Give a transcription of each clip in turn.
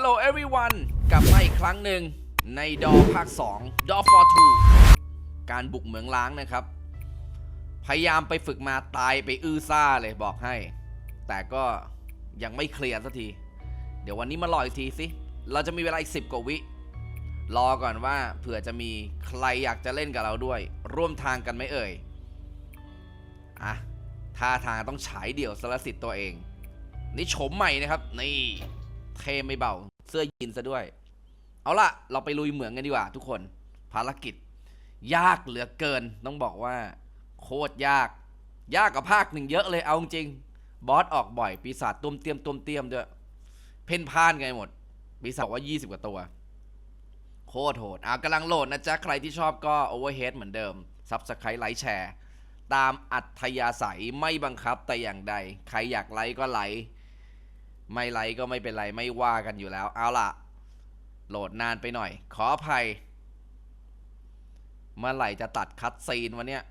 ลโหล everyone กลับมาอีกครั้งหนึ่งในดอภาค 2 ดอฟอร์ทูการบุกเหมืองล้างนะครับ พยายามไปฝึกมาตายไปอื้อซ่าเลยบอกให้ แต่ก็ยังไม่เคลียร์สักที เดี๋ยววันนี้มารออีกทีสิ เราจะมีเวลาอีก 10 กว่าวิ รอก่อนว่าเผื่อจะมีใครอยากจะเล่นกับเราด้วย ร่วมทางกันไหมเอ่ย อะท่าทางต้องฉายเดี่ยวสารสิทธิ์ตัวเอง นี่โฉมใหม่นะครับ นี่เทไม่เบา เสื้อยีนซะด้วย เอาล่ะ เราไปลุยเหมืองกันดีกว่า ทุกคน ภารกิจ ยากเหลือเกิน ต้องบอกว่า โคตรยาก ยากกว่าภาคหนึ่งเยอะเลยเอาจริง บอสออกบ่อย ปีศาจตุ้มเตียมตุ้มเตียมด้วย เพ่นพ่านไงหมด ปีศาจว่า 20 กว่าตัว โคตรโหดอะกำลังโหลดนะจ๊ะ ใครที่ชอบก็ Overhead เหมือนเดิมซับสไครต์ไลค์แชร์ตามอัธยาศัยไม่บังคับแต่อย่างใด ใครอยากไลค์ก็ไลค์ ไม่ไลค์ก็ไม่เป็นไรไม่ว่ากันอยู่แล้ว เอาล่ะ โหลดนานไปหน่อย ขออภัย เมื่อไหร่จะตัดคัดซีนวันเนี้ย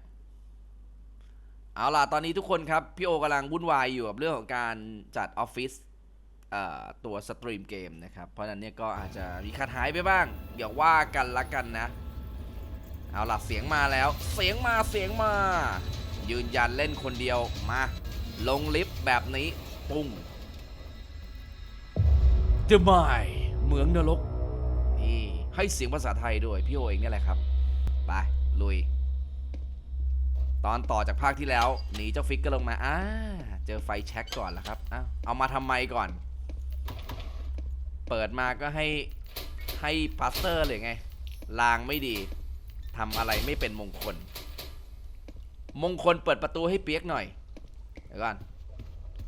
เอาล่ะ ตอนนี้ทุกคนครับ พี่โอกำลังวุ่นวายอยู่กับเรื่องของการจัดออฟฟิศตัวสตรีมเกมนะครับ เพราะนั้นเนี่ยก็อาจจะมีขาดหายไปบ้างเดี๋ยวว่ากันละกันนะ เอาล่ะ เสียงมาแล้ว เสียงมาเสียงมา ยืนยันเล่นคนเดียวมา ลงลิฟต์แบบนี้ปุ้ง เดมายเหมืองนรก นี่ให้เสียงภาษาไทยด้วย พี่โอเองเนี่ยแหละครับ ไป ลุย ตอนต่อจากภาคที่แล้ว หนีเจ้าฟิกก็ลงมาอ่าเจอไฟแช็กก่อนแล้วครับอ้าวเอามาทำไมก่อน เปิดมาก็ให้ให้พาสเตอร์เลยไง ลางไม่ดีทำอะไรไม่เป็นมงคล มงคลเปิดประตูให้เปียกหน่อย เดี๋ยวก่อน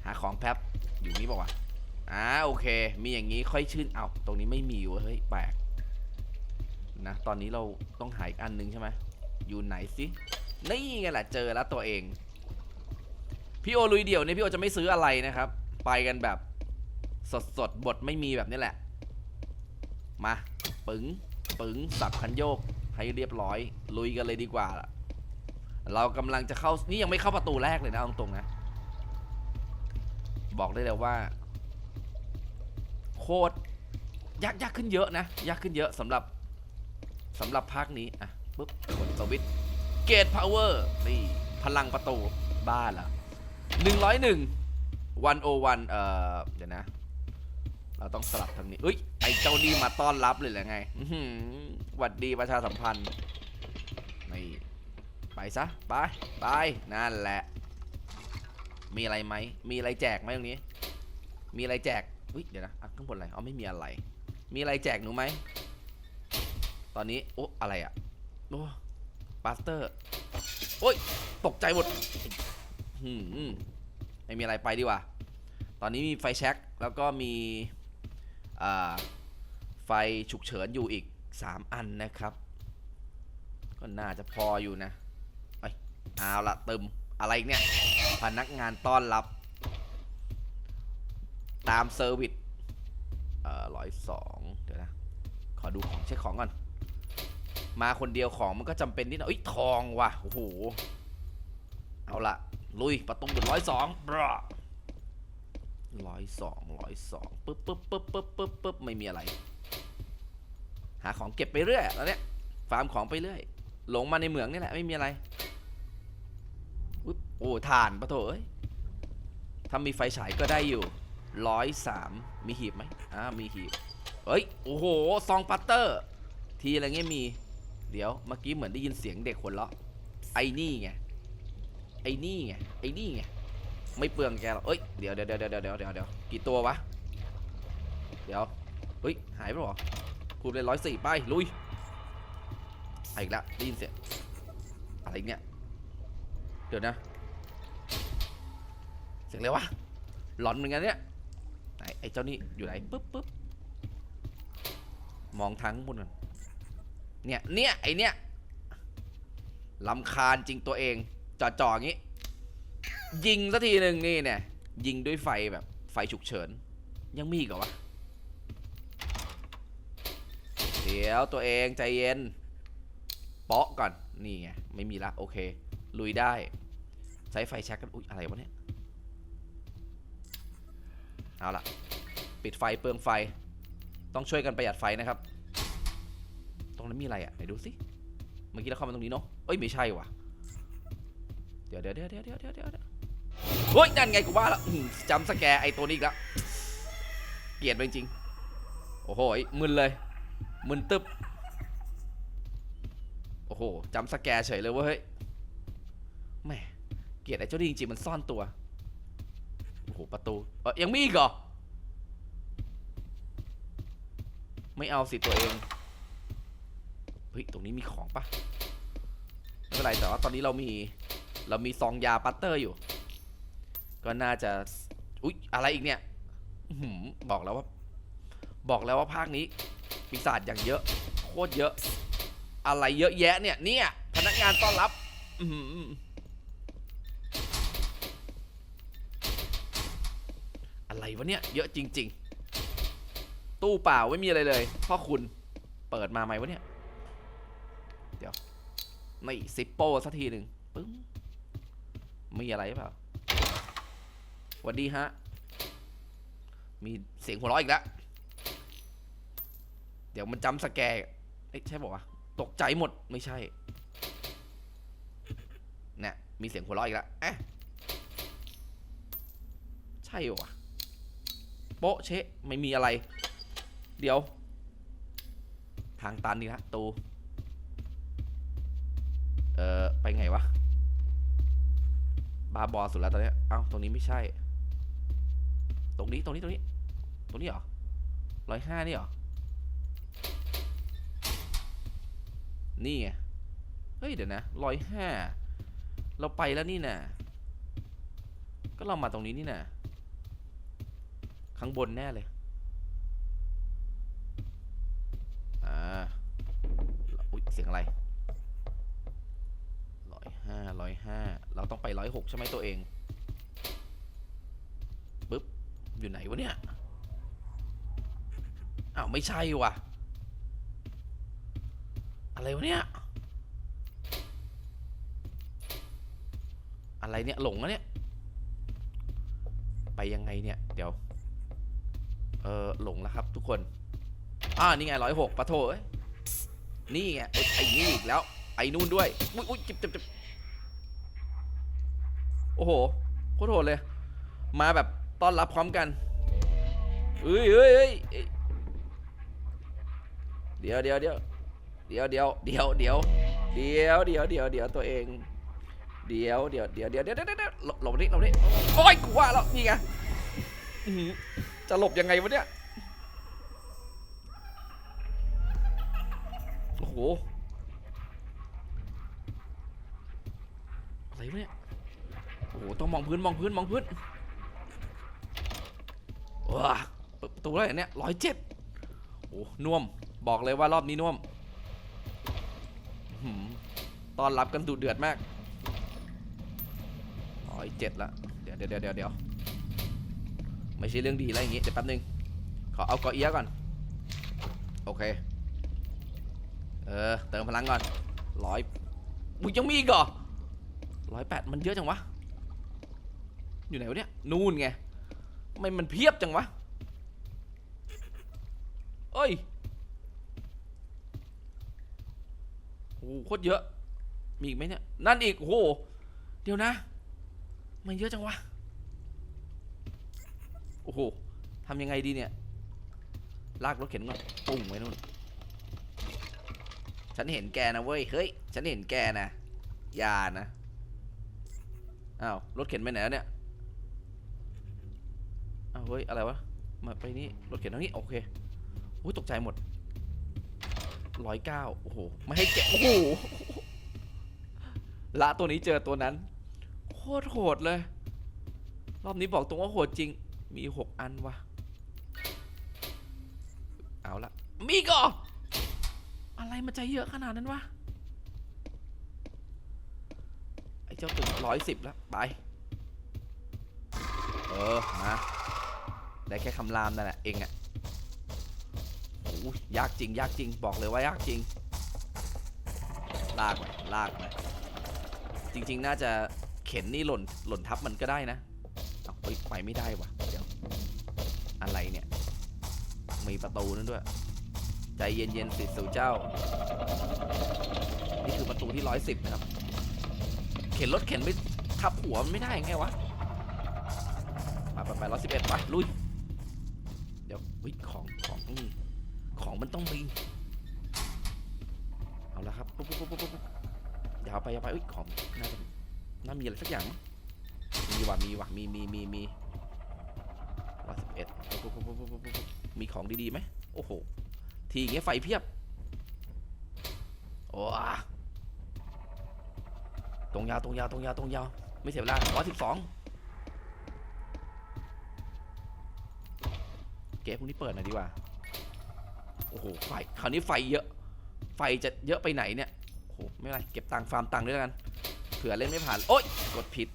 หาของแป๊บ อยู่นี่บอกว่าวะ อ่าโอเค มีอย่างนี้ค่อยชื่นเอาตรงนี้ไม่มีเวะเฮ้ยแปลกนะตอนนี้เราต้องหาอีกอันนึงใช่ไหมอยู่ไหนสินี่ไงแหละเจอแล้วตัวเอง พี่โอลุยเดี่ยวเนี่ยพี่โอจะไม่ซื้ออะไรนะครับ ไปกันแบบสดสดๆบทไม่มีแบบนี้แหละ มาปึ๋งปึ๋งสับคันโยกให้เรียบร้อย ลุยกันเลยดีกว่าล่ะเรากำลังจะเข้านี่ยังไม่เข้าประตูแรกเลยนะตรงๆนะ บอกได้เลยว่า ตรยากยากขึ้นเยอะนะ ยากขึ้นเยอะสำหรับสำหรับภาคนี้ อะปุ๊บกดสวิตเกตพาวเวอร์นี่ พลังประตู บ้าละหนึ่งร้อยหนึ่งวันโอวันเอ่อ เดี๋ยวนะ เราต้องสลับทางนี้เอ้ย ไอเจ้านี่มาต้อนรับเลยเหรือไงหือหวัดดีประชาสัมพันธ์นี่ไปซะ ไป ไป นั่นแหละ มีอะไรไหม มีอะไรแจกไหมตรงนี้ มีอะไรแจก อุ้ยเดี๋ยวนะอะข้างบนอะไรอ๋อไม่มีอะไร มีอะไรแจกหนูไหม ตอนนี้ โอ้อะไรอะโอ้ปาสเตอร์ โอ้ย ตกใจหมดหืมไม่มีอะไรไปดีกว่า ตอนนี้มีไฟแช็กแล้วก็มีอ่าไฟฉุกเฉินอยู่อีก 3 อันนะครับ ก็น่าจะพออยู่นะเอ้ยเอาละเตึมอะไรเนี่ย พนักงานต้อนรับ ตามเซอร์วิสเอ่อร้อยสองเดี๋ยวนะ ขอดูของเช็คของก่อน มาคนเดียวของมันก็จำเป็นนิดหน่อยเอ้ทองว่ะ โอ้โห เอาละลุย ประตูเดือร้อยสองบรร้อยสองร้อยสองปึ๊บปึ๊บปึ๊บปึ๊บปึ๊บปึ๊บไม่มีอะไร หาของเก็บไปเรื่อยตอนเนี้ยฟาร์มของไปเรื่อย หลงมาในเหมืองนี่แหละไม่มีอะไรอุ๊ยโอ้ถ่านปะโถเอ้ยถ้ามีไฟฉายก็ได้อยู่ ร้อยสามมีหีบไหมอ่ามีหีบเฮ้ย โอ้โห ซองปัตเตอร์ ทีอะไรเงี้ยมี เดี๋ยว เมื่อกี้เหมือนได้ยินเสียงเด็กคนเลาะ ไอ้นี่ไง ไอ้นี่ไง ไอ้นี่ไง ไม่เปลืองแกหรอกเอ้ย เดี๋ยวเดี๋ยวเดี๋ยวเดี๋ยวเดี๋ยวเดี๋ยวเดี๋ยวกี่ตัววะ เดี๋ยว เฮ้ย หายไปหรอคูณเลยร้อยสี่ไป ลุยอาอีกแล้วได้ยินเสียง อะไรเนี่ย เดี๋ยวนะ เสียงอะไรวะ หลอนเหมือนกันเนี่ย ไหนไอ้เจ้านี่อยู่ไหนปึ๊บปึ๊บมองทางข้งบนก่อนเนี่ยเนี่ยไอเนี่ยลำคาญจริงตัวเองจ่อๆอย่างงี้ ยิงสักทีหนึ่งนี่เนี่ย ยิงด้วยไฟแบบไฟฉุกเฉิน ยังมีอีกเหรอวะ เดี๋ยวตัวเองใจเย็น เปาะก่อน นี่ไง ไม่มีละ โอเค ลุยได้ ใช้ไฟแช็กกัน อุ๊ย อะไรวะเนี่ย เอาล่ะ ปิดไฟเปลืองไฟ ต้องช่วยกันประหยัดไฟนะครับ ตรงนั้นมีอะไรอะไหนดูสิเมื่อกี้เราเข้ามาตรงนี้เนาะเอ้ยไม่ใช่ว่ะ เดี๋ยวเดี๋ยวเดี๋ยวเดี๋ยวเดี๋ยวเดี๋ยวเฮ้ยนั่นไงกูว่าแล้วจำสแกไอตัวนี้อีกแล้วเกลียดจริงๆโอ้โหมึนเลย มึนตึบโอ้โหจำสแกเฉยเลยเว้ยแม่เกลียดไอเจ้านี่จริงๆมันซ่อนตัว ประตูเออยังมีอีกเหรอ ไม่เอาสิตัวเอง เฮ้ย ตรงนี้มีของปะไม่เป็นไรแต่ว่าตอนนี้เรามี เรามีซองยาปัตเตอร์อยู่ ก็น่าจะ อุ๊ย อะไรอีกเนี่ยบอกแล้วว่า บอกแล้วว่าภาคนี้ปีศาจอย่างเยอะ โคตรเยอะ อะไรเยอะแยะเนี่ย เนี่ย พนักงานต้อนรับ อือหืออะไร วะเนี่ย เยอะจริง ๆ ตู้เปล่าไม่มีอะไรเลยพ่อคุณเปิดมาไหมวะเนี่ย เดี๋ยวไม่ซิปโป้สักทีหนึ่งปึ้งมีอะไรเปล่าวัสดีฮะ มีเสียงหัวเราะอีกแล้ว เดี๋ยวมันจำสแกร์เอ๊ะใช่บอกว่าวะตกใจหมดไม่ใช่เนี่ยมีเสียงหัวเราะอีกแล้วเอ๊ะใช่เหรอวะ โป๊ะเชะไม่มีอะไร เดี๋ยว ทางตันนี่ฮะตู เออไปไงวะ บาบอสุดแล้วตอนเนี้ยเอ้า ตรงนี้ไม่ใช่ ตรงนี้ ตรงนี้ ตรงนี้ ตรงนี้เหรอร้อยห้านี่เหรอ นี่ไง เฮ้ย เดี๋ยวนะร้อยห้า เราไปแล้วนี่น่ะก็เรามาตรงนี้นี่น่ะ ข้างบนแน่เลย อ่า อุ๊ย เสียงอะไรร้อยห้าร้อยห้า เราต้องไปร้อยหกใช่ไหมตัวเองปึ๊บ อยู่ไหนวะเนี่ย อ้าว ไม่ใช่ว่ะ อะไรวะเนี่ย อะไรเนี่ย หลงแล้วเนี่ย ไปยังไงเนี่ย เดี๋ยว เออหลงแล้วครับทุกคนอ่านี่ไงร้อยหกปะโถยนี่ไงเอ้ยไอ้นี่อีกแล้ว ไอ้นู่นด้วยอุ้ยอุ้ยจิบจิบจิบโอ้โหโคตรโหดเลย มาแบบต้อนรับพร้อมกันเอ้ยเอ้ยเอ้ยเอ้ยเดี๋ยวเดี๋ยวเดี๋ยวเดี๋ยวเดี๋ยวเดี๋ยวเดี๋ยวเดี๋ยวเดี๋ยวเดี๋ยวเดี๋ยวตัวเอง เดี๋ยวเดี๋ยวเดี๋ยวเดี๋ยวเดี๋ยวเดี๋ยวหลบหลบนี่หลบนี่โอ้ยกูว่าแล้วนี่ไง จะหลบยังไงวะเนี่ย โอ้โห อะไรวะเนี่ย โอ้โห ต้องมองพื้นมองพื้นมองพื้นว้าเปิดประตูแล้วเนี่ยร้อยเจ็ดโอ้น่วม บอกเลยว่ารอบนี้น่วมตอนรับกันดุเดือดมากร้อยเจ็ดละ เดี๋ยวเดี๋ยวเดี๋ยวเดี๋ยว ไม่ใช่เรื่องดีอะไรอย่างงี้เดี๋ยวแป๊บนึงขอเอาเกาะเอียก่อน โอเค เออ เติมพลังก่อนร้อยมึงยังมีอีกเหรอร้อยแปดมันเยอะจังวะ อยู่ไหนวะเนี่ย นู่นไงทำไมมันเพียบจังวะเอ้ยโอ้โหโคตรเยอะ มีอีกไหมเนี่ย นั่นอีกโอ้โหเดี๋ยวนะ มันเยอะจังวะ โอ้โหทำยังไงดีเนี่ย ลากรถเข็นก่อนปุ้งไว้นู่น ฉันเห็นแกนะเว้ย เฮ้ย ฉันเห็นแกนะ อย่านะ อ้าว รถเข็นไปไหนแล้วเนี่ย อ้าว เฮ้ย อะไรวะ มาไปนี่ รถเข็นทางนี้ โอเคโอ้ยตกใจหมดร้อยเก้าโอ้โห ไม่ให้แกะ โอ้โห ละตัวนี้เจอตัวนั้น โคตรโหดเลย รอบนี้บอกตรงว่าโหดจริง มีหกอันวะเอาละมีก็อะไรมันจเยอะขนาดนั้นวะไอ้เจ้าตึกร้อยสิบแล้วไป เออมาได้แค่คำรามนั่นแหละเองอะโอ้ยยากจริง ยากจริงบอกเลยว่ายากจริง ลากไปลากไปจริง ๆ น่าจะเข็นนี่หล่นหล่นทับมันก็ได้นะเอาไปไม่ได้วะ อะไรเนี่ย มีประตูนั่นด้วย ใจเย็นๆสิสู่เจ้า นี่คือประตูที่ร้อยสิบนะครับ เข็นรถเข็นไม่ทับหัวมันไม่ได้ไงวะไปไปไปร้อยสิบเอ็ดไปลุย เดี๋ยววิของของต้องมีของมันต้องมีเอาละครับปุ๊บปุ๊บปุ๊บปุ๊บปุ๊บอย่าไปอย่าไปอุ้ยของน่าจะน่ามีอะไรสักอย่างมั้งมีว่ะมีว่ะมีมีมีมี เอ็ดมีของดีๆไหมโอ้โห ทีอย่างเงี้ยไฟเพียบโอ้อะตรงยาวตรงยาวตรงยาวตรงยาว ไม่เสียเวลาร้อยสิบสองเกมพวกนี้เปิดหน่อยดีกว่า โอ้โห ไฟ คราวนี้ไฟเยอะ ไฟจะเยอะไปไหนเนี่ย โอ้โห ไม่เป็นไร เก็บตังค์ฟาร์มตังค์ด้วยกัน เผื่อเล่นไม่ผ่าน โอ๊ย กดผิด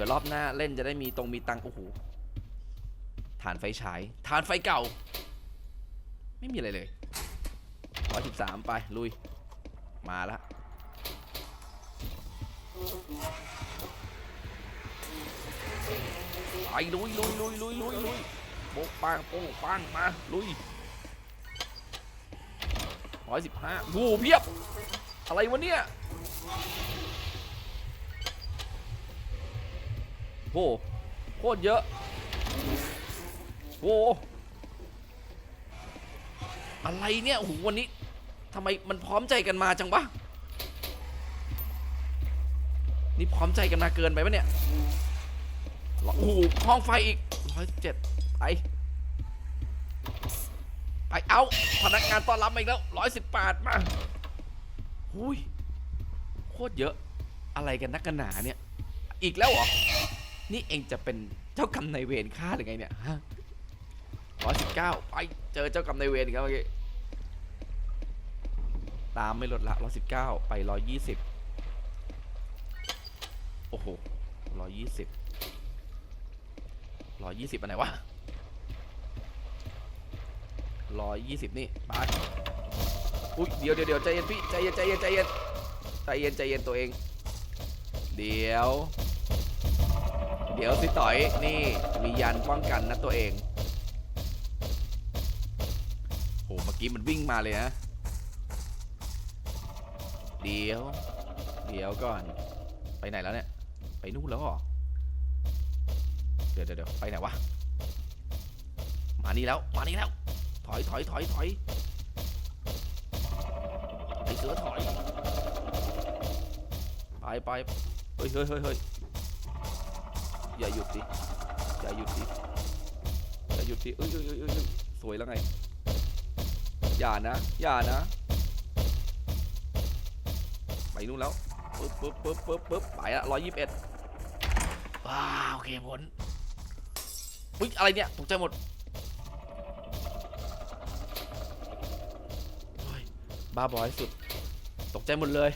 ผื่อรอบหน้าเล่นจะได้มีตรงมีตังโอ้โหฐานไฟฉายฐานไฟเก่า ไม่มีอะไรเลยร้อยสิบสามไป ลุย มาละไปลุยลุยลุยลุยลุยลุยโป๊กปังโป๊กปังมาลุยร้อยสิบห้าโอ้เพียบ อะไรวะเนี่ย โอ้โหโคตรเยอะโอ้โหอะไรเนี่ยโหวันนี้ทำไมมันพร้อมใจกันมาจังวะนี่พร้อมใจกันมาเกินไปปะเนี่ยโอ้โหห้องไฟอีกร้อยเจ็ดไปไปเอาพนักงานต้อนรับอีกแล้วร้อยสิบแปดมาหุยโคตรเยอะอะไรกันนักกันหนาเนี่ย อีกแล้วเหรอ นี่เองจะเป็นเจ้ากรรมนายเวรข้าหรือไงเนี่ยฮะร้อยสิบเก้าไปเจอเจ้ากรรมนายเวรอีกแล้วเมื่อกี้ตามไม่ลดละร้อยสิบเก้าไปร้อยยี่สิบโอ้โหร้อยยี่สิบร้อยยี่สิบอันไหนวะร้อยยี่สิบนี่ไปอุ้ยเดี๋ยวเดี๋ยวเดี๋ยวใจเย็นพี่ใจเย็นใจเย็นใจเย็นใจเย็นใจเย็นตัวเอง เดี๋ยว ดี๋ยวสิต่อยนี่มียันป้องกันนะตัวเองโหเมื่อกี้มันวิ่งมาเลยนะ เดี๋ยว เดี๋ยวก่อน ไปไหนแล้วเนี่ย ไปนู่นแล้วเหรอเดี๋ยวเดี๋ยวเดี๋ยวไปไหนวะ มานี่แล้ว มานี่แล้ว ถอยถอยถอยถอยไอเสือถอย ไปไปเฮ้ยเฮ้ยเฮ้ย อย่าหยุดดิอย่าหยุดดิอย่าหยุดดิเอ้ยเอ้ยเอ้ยสวยแล้วไง อย่านะ อย่านะ ไปนู่นแล้วปึ๊บปึ๊บปึ๊บปึ๊บปึ๊บไปละร้อยยี่สิบเอ็ดว้าว โอเคผลอุ๊ยอะไรเนี่ยตกใจหมดบ้าบอยสุด ตกใจหมดเลย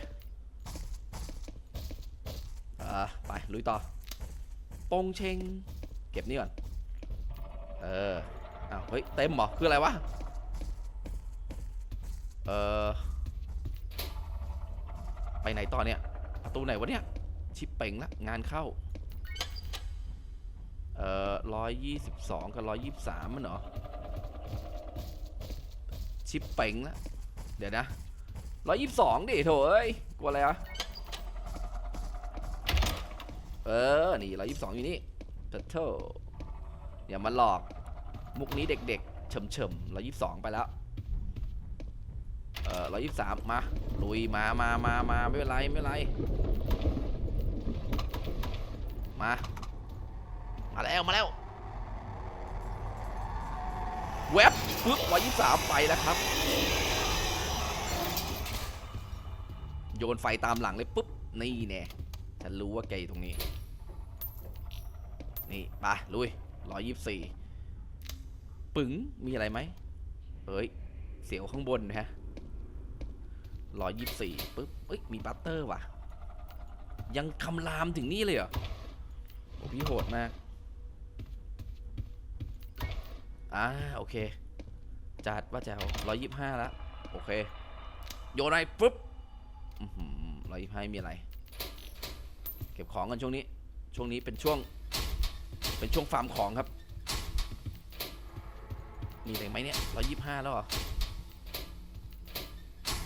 อ่า ไป ลุยต่อ ปงเชง เก็บนี่ก่อน เอออ้าวเฮ้ย เต็มเหรอ คืออะไรวะ เออ ไปไหนต่อเนี่ย ประตูไหนวะเนี่ย ชิปเป่งละ งานเข้า เอ่อร้อยยี่สิบสองกับร้อยยี่สิบสามมันเหรอ ชิปเป่งละ เดี๋ยวนะร้อยยี่สิบสองดิโถเอ้ย กลัวอะไรอะ ออนี่ร้อยยี่สิบสองอยู่นี่เถอะโถอย่ามาหลอก มุกนี้เด็กๆเฉมๆร้อยยี่สิบสองไปแล้ว เอ่อร้อยยี่สิบสามมา ลุย มามามามาไม่เป็นไร ไม่เป็นไร มา มาแล้ว มาแล้วเว็บปึ๊บร้อยยี่สิบสามไปแล้วครับ โยนไฟตามหลังเลยปุ๊บ นี่แน่ฉันรู้ว่าแกอยู่ตรงนี้ นี่ไปลุยร้อยยี่สิบสี่ปึ๋งมีอะไรไหมเอ้ย เสียวข้างบนนะฮะร้อยยี่สี่ปุ๊บเอ้ย มีบัตเตอร์ว่ะ ยังคำรามถึงนี่เลยเหรอโอ้พี่โหดมาก อ่า โอเค จัดว่าจวร้อยยี่ห้าแล้วโอเค โยนไปปุ๊บร้อยยี่ห้ามีอะไร เก็บของกันช่วงนี้ ช่วงนี้เป็นช่วง เป็นช่วงฟาร์มของครับ มีอะไรไหมเนี่ยร้อยยี่ห้าแล้วเหรอ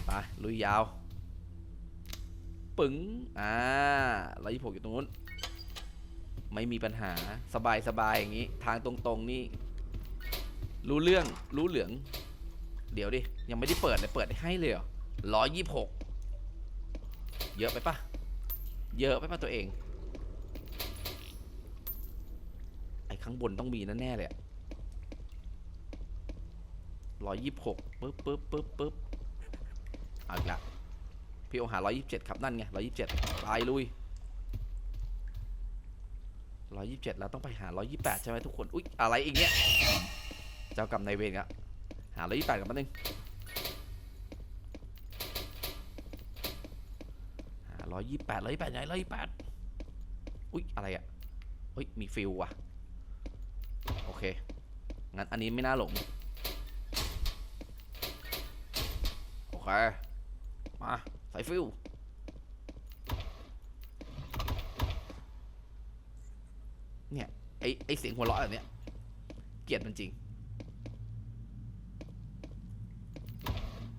ไปลุยยาว ปึ๋งอ่าร้อยยี่หกอยู่ตรงนู้น ไม่มีปัญหาสบายสบายอย่างนี้ ทางตรงๆนี่ รู้เรื่องรู้เหลือง เดี๋ยวดิ ยังไม่ได้เปิดเลยเปิดให้เลยเหรอร้อยยี่หกเยอะไปปะเยอะไปปะตัวเอง ไอ้ ข้างบนต้องมีแน่ๆเลยร้อยยี่สิบหกปึ๊บปึ๊บปึ๊บปึ๊บเอาอีกละพี่โอหาร้อยยี่สิบเจ็ดครับ นั่นไงร้อยยี่สิบเจ็ดตายลุยร้อยยี่สิบเจ็ดแล้วต้องไปหาร้อยยี่แปดใช่ไหมทุกคน อุ๊ย อะไรอีกเนี่ย เจ้ากรรมนายเวรอะหาร้อยยี่แปดกันมาหนึ่งหาร้อยยี่แปดร้อยยี่แปดไหนร้อยยี่แปดอุ๊ย อะไรอะเฮ้ย มีฟิลว่ะ เค งั้นอันนี้ไม่น่าหลง โอเค มาใส่ฟิลเนี่ยไอไอเสียงหัวเราะแบบเนี้ย เกลียดมันจริง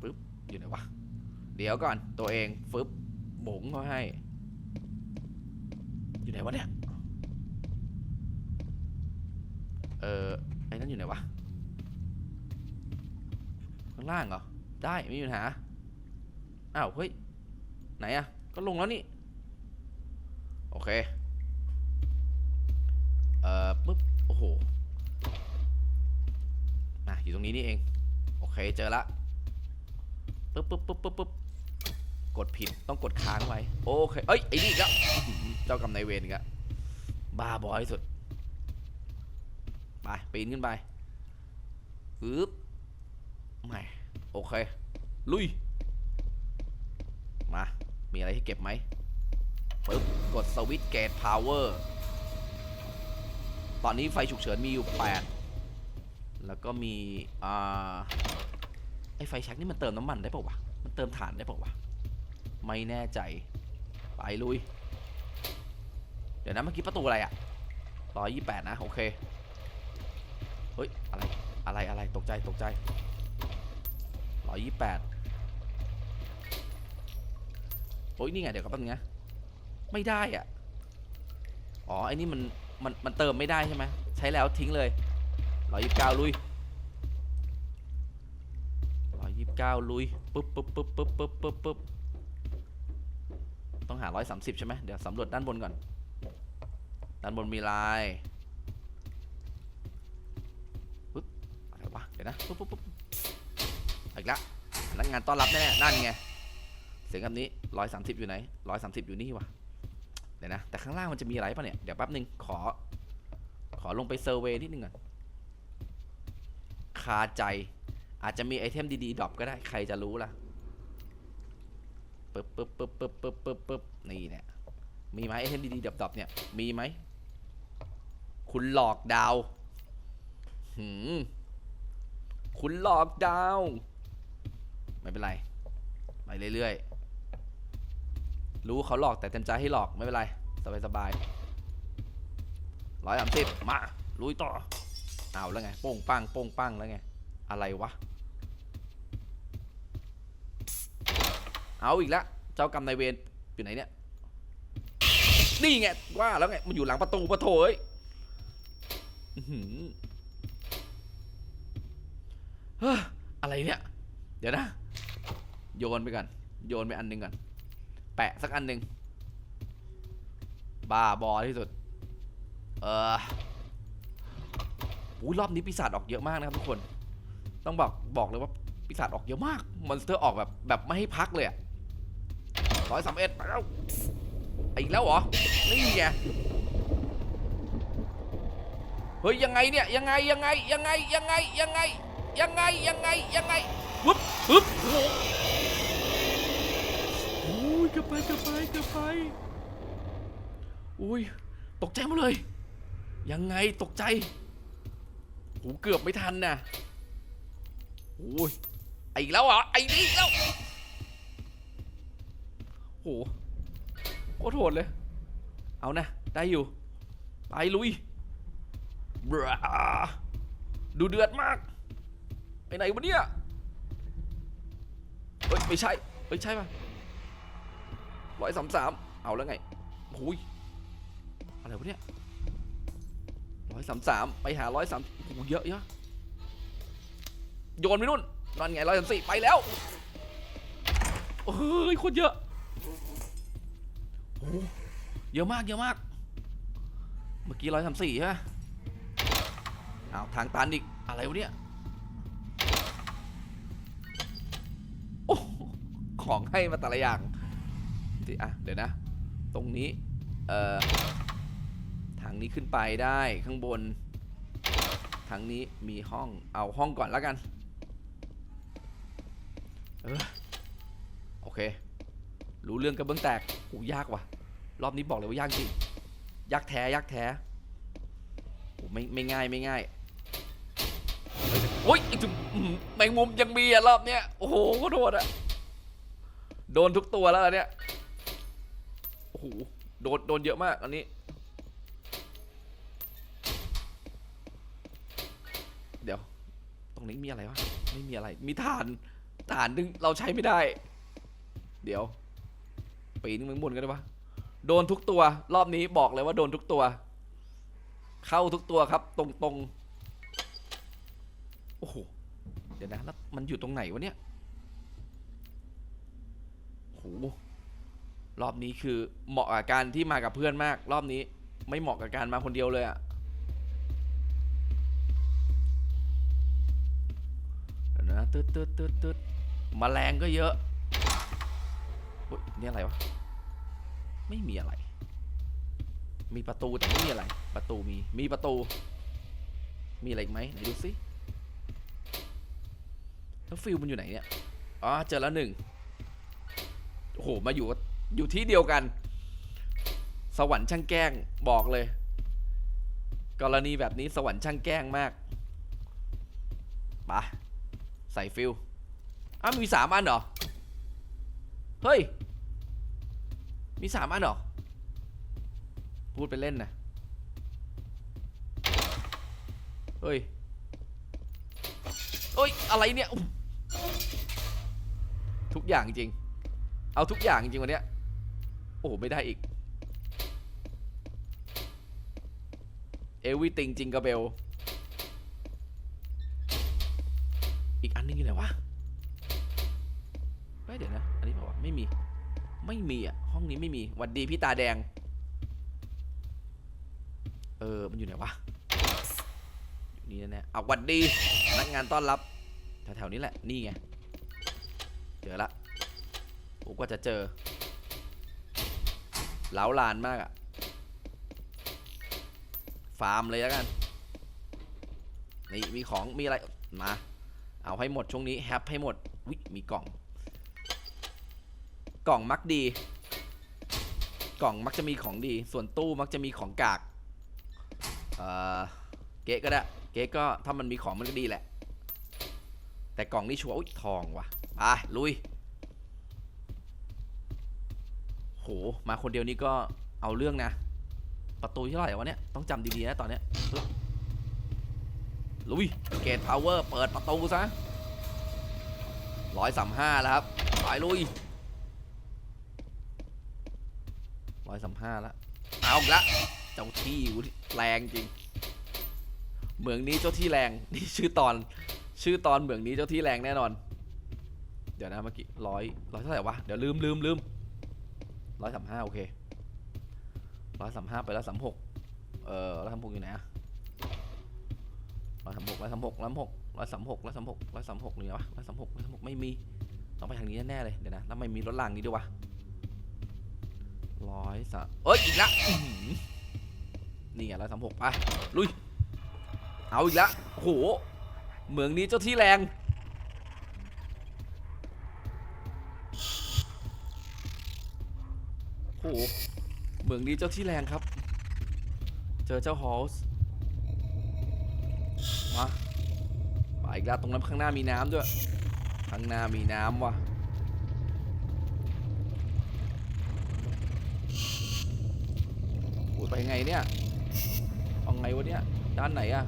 ปึ๊บ อยู่ไหนวะ เดี๋ยวก่อนตัวเองฟึบหมุงเขาให้ อยู่ไหนวะเนี่ย เออไอ้นั่นอยู่ไหนวะ ข้างล่างเหรอ ได้ไม่มีปัญหา อ้าว เฮ้ย ไหนอะก็ลงแล้วนี่ โอเค เอ่อปึ๊บ โอ้โหอะอยู่ตรงนี้นี่เอง โอเค เจอละปึ๊บปึ๊บปึ๊บปึ๊บปึ๊บกดผิดต้องกดค้างไว้ โอเค เอ้ย ไอ้นี่อีกแล้วเจ้ากรรมนายเวรอีกแล้วบ้าบอที่สุด ไปปีนขึ้นไปปึ๊บไม่โอเค ลุย มา มีอะไรให้เก็บไหมปึ๊บ กดสวิตช์เกตพาวเวอร์ ตอนนี้ไฟฉุกเฉินมีอยู่ 8 แล้วก็มี อ่า ไอไฟแช็กนี่มันเติมน้ำมันได้ป่าวะ มันเติมถ่านได้ป่าวะ ไม่แน่ใจ ไปลุย เดี๋ยวนะเมื่อกี้ประตูอะไรอะร้อยยี่แปดนะ โอเค อะไรอะไรตกใจตกใจร้อยยี่แปดโอ้ยนี่ไงเดี๋ยวก็แป๊บนึงนะไม่ได้อะอ๋อไอ้นี่มันมันมันเติมไม่ได้ใช่ไหมใช้แล้วทิ้งเลยร้อยยี่สิบเก้าลุยร้อยยี่สิบเก้าลุยปึ๊บปึ๊บปึ๊บปึ๊บปึ๊บปึ๊บปึ๊บต้องหาร้อยสามสิบใช่ไหมเดี๋ยวสำรวจด้านบนก่อน ด้านบนมีลาย อะไรวะ เดี๋ยวนะปุ๊บปุ๊บปุ๊บอีกละพนักงานต้อนรับแน่นั่นไงเสียงคำนี้ร้อยสามสิบอยู่ไหนร้อยสามสิบอยู่นี่วะเดี๋ยวนะ แต่ข้างล่างมันจะมีอะไรป่ะเนี่ย เดี๋ยวแป๊บนึงขอ ขอลงไปเซอร์เวย์นิดนึงก่อนคาใจ อาจจะมีไอเทมดีๆดรอปก็ได้ใครจะรู้ล่ะปึ๊บปึ๊บปึ๊บปึ๊บปึ๊บปึ๊บปึ๊บนี่เนี่ยมีไหมไอเทมดีๆดรอปๆเนี่ย มีไหม คุณหลอกดาว หืม คุณหลอกดาว ไม่เป็นไร ไปเรื่อยๆ รู้เขาหลอกแต่เต็มใจให้หลอกไม่เป็นไร สบายๆร้อยสามสิบมา ลุยต่อ เอาแล้วไง โป้งปังโป้งปังแล้วไง อะไรวะ เอาอีกแล้ว เจ้ากรรมนายเวรอยู่ไหนเนี่ย นี่ไงว่าแล้วไง มันอยู่หลังประตูปะโถเอ้ยอื้อหือ เฮ้ออะไรเนี่ย เดี๋ยวนะ โยนไปก่อน โยนไปอันหนึงก่อน แปะสักอันหนึ่งบ้าบอที่สุด เอออุ้ยรอบนี้ปีศาจออกเยอะมากนะครับทุกคน ต้องบอกบอกเลยว่าปีศาจออกเยอะมาก มอนสเตอร์ออกแบบแบบไม่ให้พักเลยอะร้อยสามเอ็ดไปแล้วอีกแล้วเหรอ นี่ไง เฮ้ยยังไงเนี่ยยังไงยังไงยังไงยังไงยังไง ยังไงยังไงยังไงวุ๊บฮึบโอ้โหโอ้ยเกือบไปเกือบไปเกือบไปอุ้ยตกใจหมาเลย ยังไงตกใจโอ้เกือบไม่ทันน่ะโอ้ยไอ้แล้วเหรอไอ้นี่แล้วโหโคตรโหดเลย เอานะ ได้อยู่ ไปลุยบราดูเดือดมาก ไปไหนวะเนี่ยเฮ้ยไม่ใช่เฮ้ยใช่ป่ะร้อยสามสามเอาแล้วไงโอ้ยอะไรวะเนี่ยร้อยสามสามไปหาร้อยสามโอ้โหเยอะเยอะโยนไปนู่นนั่นไงร้อยสามสี่ไปแล้วเฮ้ยโคนเยอะโอ้เยอะมากเยอะมาก เมื่อกี้ร้อยสามสี่ใช่ไหมอ้าวทางตันอีกอะไรวะเนี่ย โอ้โห ของให้มาแต่ละอย่างที่อะเดี๋ยวนะ ตรงนี้ เอ่อทางนี้ขึ้นไปได้ข้างบน ทางนี้มีห้อง เอาห้องก่อนแล้วกัน เออโอเค รู้เรื่องกระเบื้องแตกโอ้ยากว่ะ รอบนี้บอกเลยว่ายากจริงยักแท้ยักแท้โอ้ไม่ไม่ง่ายไม่ง่ายโอ้ยไอ้จุ๊บอื้อหือแมงมุมยังมีอะรอบเนี้ย โอ้โหก็โดนอะ โดนทุกตัวแล้วเนี้ยโอ้โหโดนโดนเยอะมากอันนี้ เดี๋ยว ตรงนี้มีอะไรวะ ไม่มีอะไร มีฐานฐานนึงเราใช้ไม่ได้ เดี๋ยวปีนมึงบนกันได้ปะโดนทุกตัว รอบนี้บอกเลยว่าโดนทุกตัว เข้าทุกตัวครับ ตรงตรงโอ้โห เดี๋ยวนะแล้วมันอยู่ตรงไหนวะเนี่ย โหรอบนี้คือเหมาะกับการที่มากับเพื่อนมาก รอบนี้ไม่เหมาะกับการมาคนเดียวเลยอะนะตึ๊ดตึ๊ดตึ๊ดตึ๊ดแมลงก็เยอะอุ๊ยนี่อะไรวะ ไม่มีอะไร มีประตูแต่ไม่มีอะไร ประตูมี มีประตู มีอะไรอีกไหมไหนดูสิแล้วฟิลมันอยู่ไหนเนี่ย อ๋อ เจอแล้วหนึ่ง โอ้โหมาอยู่อยู่ที่เดียวกัน สวรรค์ช่างแกล้งบอกเลย กรณีแบบนี้สวรรค์ช่างแกล้งมากปะใส่ฟิลอ้าวมีสามอันเหรอ เฮ้ย มีสามอันเหรอ พูดไปเล่นนะเฮ้ยเอ้ย อะไรเนี่ย ทุกอย่างจริง เอาทุกอย่างจริงวันเนี้ย โอ้โหไม่ได้อีก เอวิติงจริงกระเบล อีกอันนึงอยู่ไหนวะเฮ้ยเดี๋ยวนะ อันนี้บอกว่าไม่มี ไม่มีอะ ห้องนี้ไม่มีหวัดดีพี่ตาแดง เออ มันอยู่ไหนวะ อยู่นี่แน่ๆเอาหวัดดีพนักงานต้อนรับ แถวๆนี้แหละ นี่ไง เจอละ ผมก็จะเจอเหลาลานมากอะฟาร์มเลยแล้วกัน นี่ มีของมีอะไร มา เอาให้หมดช่วงนี้แฮปให้หมดวิมีกล่อง กล่องมักดี กล่องมักจะมีของดี ส่วนตู้มักจะมีของกาก เอ่อ เก๊ก็ได้ เก๊ก็ถ้ามันมีของมันก็ดีแหละ แต่กล่องนี่ชัวร์อุ๊ยทองว่ะ ไป ลุย โหมาคนเดียวนี่ก็เอาเรื่องนะ ประตูที่เท่าไหร่วะเนี่ย ต้องจำดีๆนะตอนเนี้ยลุยเกตพาวเวอร์เปิดประตูซะร้อยสามห้าแล้วครับไปลุยร้อยสามห้าแล้วเอาละเจ้าที่แรงจริง เมืองนี้เจ้าที่แรงนี่ชื่อตอนชื่อตอนเมืองนี้เจ้าที่แรงแน่นอน เดี๋ยวนะเมื่อกี้ร้อยร้อยเท่าไหร่วะเดี๋ยวลืมลืมลืม ร้อยสามห้าโอเคร้อยสามห้าไปแล้วสามหกเออร้อยสามหกอยู่ไหนอะร้อยสามหกร้อยสามหกร้อยสามหกร้อยสามหกร้อยสามหกร้อยสามหกหรือไงวะร้อยสามหกร้อยสามหกไม่มีต้องไปทางนี้แน่เลยเดี๋ยวนะแล้วไม่มีรถรางนี้ด้วยวะร้อยสามเอ้ยอีกละอื้อหือนี่ไงร้อยสามหกไปลุยเอาอีกละโอ้โหเหมืองนี้เจ้าที่แรง โอ้โห เหมืองนี้เจ้าที่แรงครับ เจอเจ้าฮอลส์มาไปอีกแล้วตรงนั้นข้างหน้ามีน้ำด้วย ข้างหน้ามีน้ำว่ะโอ้ยไปไงเนี่ยเอาไงวะเนี่ยด้านไหนอะ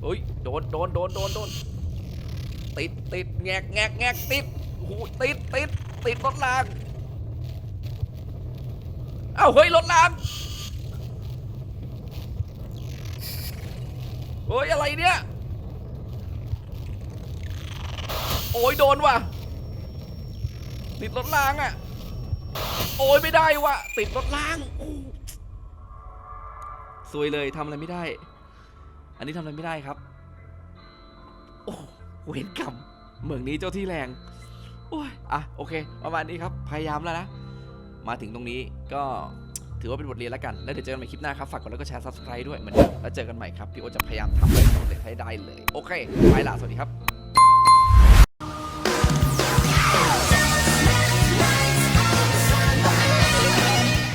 เฮ้ยโดนโดนโดนโดนโดนติดติดแงกแงกแงกติดโอ้โหติดติด ติดรถราง เอ้าเฮ้ยรถรางเฮ้ยอะไรเนี่ย โอ้ยโดนว่ะ ติดรถรางอะ โอ้ยไม่ได้ว่ะ ติดรถรางโอ้ซวยเลยทำอะไรไม่ได้ อันนี้ทำอะไรไม่ได้ครับ โอ้เวรกรรมเมืองนี้เจ้าที่แรง โอ้ยอะโอเค ประมาณนี้ครับ พยายามแล้วนะ มาถึงตรงนี้ก็ถือว่าเป็นบทเรียนแล้วกัน แล้วเดี๋ยวเจอกันใหม่คลิปหน้าครับ ฝากกดไลค์กดแชร์ subscribe ด้วยเหมือนเดิมแล้วเจอกันใหม่ครับ พี่โอจะพยายามทำให้สำเร็จให้ได้เลย โอเค ไปละสวัสดีครับ